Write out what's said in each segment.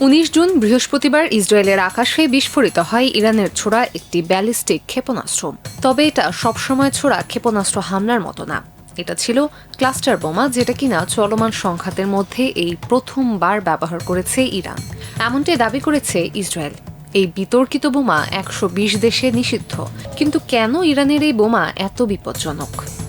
উনিশ জুন বৃহস্পতিবার ইসরায়েলের আকাশে বিস্ফোরিত হয় ইরানের ছোড়া একটি ব্যালিস্টিক ক্ষেপণাস্ত্র। তবে এটা সবসময় ছোড়া ক্ষেপণাস্ত্র হামলার মতো না। এটা ছিল ক্লাস্টার বোমা যেটা কিনা চলমান সংঘাতের মধ্যে এই প্রথমবার ব্যবহার করেছে ইরান। এমনটাই দাবি করেছে ইসরায়েল। এই বিতর্কিত বোমা একশো বিশ দেশে নিষিদ্ধ। কিন্তু কেন ইরানের এই বোমা এত বিপজ্জনক?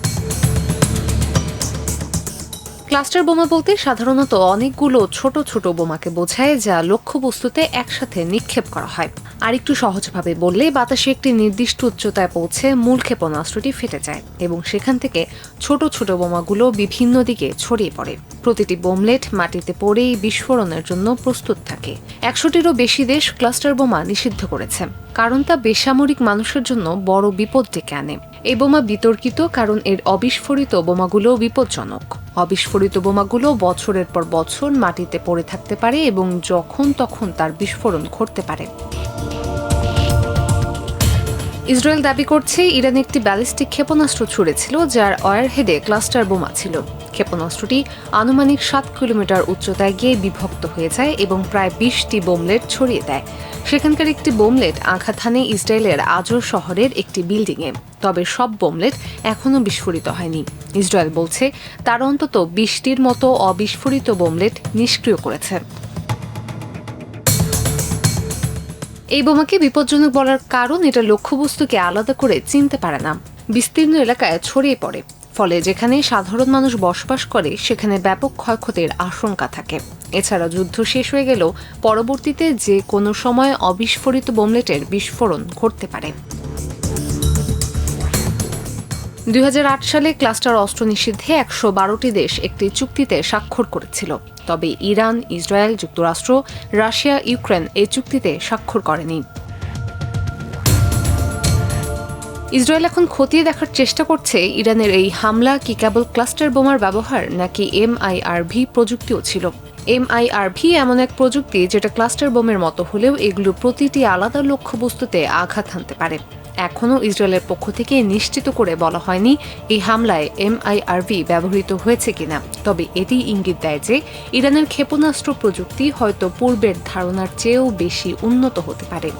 ক্লাস্টার বোমা বলতে সাধারণত অনেকগুলো ছোট ছোট বোমাকে বোঝায়, যা লক্ষ্যবস্তুতে একসাথে নিক্ষেপ করা হয়। আর একটু সহজভাবে বললে, বাতাসে একটি নির্দিষ্ট উচ্চতায় পৌঁছে মূল ক্ষেপণাস্ত্রটি ফেটে যায় এবং সেখান থেকে ছোট ছোট বোমাগুলো বিভিন্ন দিকে ছড়িয়ে পড়ে। প্রতিটি বোমলেট মাটিতে পড়েই বিস্ফোরণের জন্য প্রস্তুত থাকে। একশোটিরও বেশি দেশ ক্লাস্টার বোমা নিষিদ্ধ করেছে, কারণ তা বেসামরিক মানুষের জন্য বড় বিপদ ডেকে আনে। এ বোমা বিতর্কিত কারণ এর অবিস্ফোরিত বোমাগুলো বিপজ্জনক। অবিস্ফোরিত বোমাগুলো বছরের পর বছর মাটিতে পড়ে থাকতে পারে এবং যখন তখন তার বিস্ফোরণ ঘটতে পারে। ইসরায়েল দাবি করছে ইরান একটি ব্যালিস্টিক ক্ষেপণাস্ত্র ছুড়েছিল, যার ওয়ারহেডে ক্লাস্টার বোমা ছিল। ক্ষেপণাস্ত্রটি আনুমানিক সাত কিলোমিটার উচ্চতায় গিয়ে বিভক্ত হয়ে যায় এবং প্রায় বিশটি বোমলেট ছড়িয়ে দেয়। সেখানকার একটি বোমলেট আঘাত হানে ইসরায়েলের আজর শহরের একটি বিল্ডিংয়ে। তবে সব বোমলেট এখনও বিস্ফোরিত হয়নি। ইসরায়েল বলছে, তার অন্তত বিশটির মতো অবিস্ফোরিত বোমলেট নিষ্ক্রিয় করেছে। এই বোমাকে বিপজ্জনক বলার কারণ এটা লক্ষ্যবস্তুকে আলাদা করে চিনতে পারে না। বিস্তীর্ণ এলাকায় ছড়িয়ে পড়ে। ফলে যেখানে সাধারণ মানুষ বসবাস করে, সেখানে ব্যাপক ক্ষয়ক্ষতির আশঙ্কা থাকে। এছাড়া যুদ্ধ শেষ হয়ে গেলেও পরবর্তীতে যে কোনো সময় অবিস্ফোরিত বোমলেটের বিস্ফোরণ ঘটতে পারে। দুই হাজার আট সালে ক্লাস্টার অস্ত্র নিষিদ্ধে একশো বারোটি দেশ একটি চুক্তিতে স্বাক্ষর করেছিল। তবে ইরান, ইসরায়েল, যুক্তরাষ্ট্র, রাশিয়া, ইউক্রেন এই চুক্তিতে স্বাক্ষর করেনি। ইসরায়েল এখন খতিয়ে দেখার চেষ্টা করছে ইরানের এই হামলা কি কেবল ক্লাস্টার বোমার ব্যবহার, নাকি এমআইআরভি প্রযুক্তিও ছিল? এমআইআরভি এমন এক প্রযুক্তি যেটা ক্লাস্টার বোমের মতো হলেও এগুলো প্রতিটি আলাদা লক্ষ্যবস্তুতে আঘাত হানতে পারে। এখনও ইসরায়েলের পক্ষ থেকে নিশ্চিত করে বলা হয়নি এই হামলায় এমআইআরভি ব্যবহৃত হয়েছে কিনা। তবে এটি ইঙ্গিত দেয় যে ইরানের ক্ষেপণাস্ত্র প্রযুক্তি হয়তো পূর্বের ধারণার চেয়েও বেশি উন্নত হতে পারে।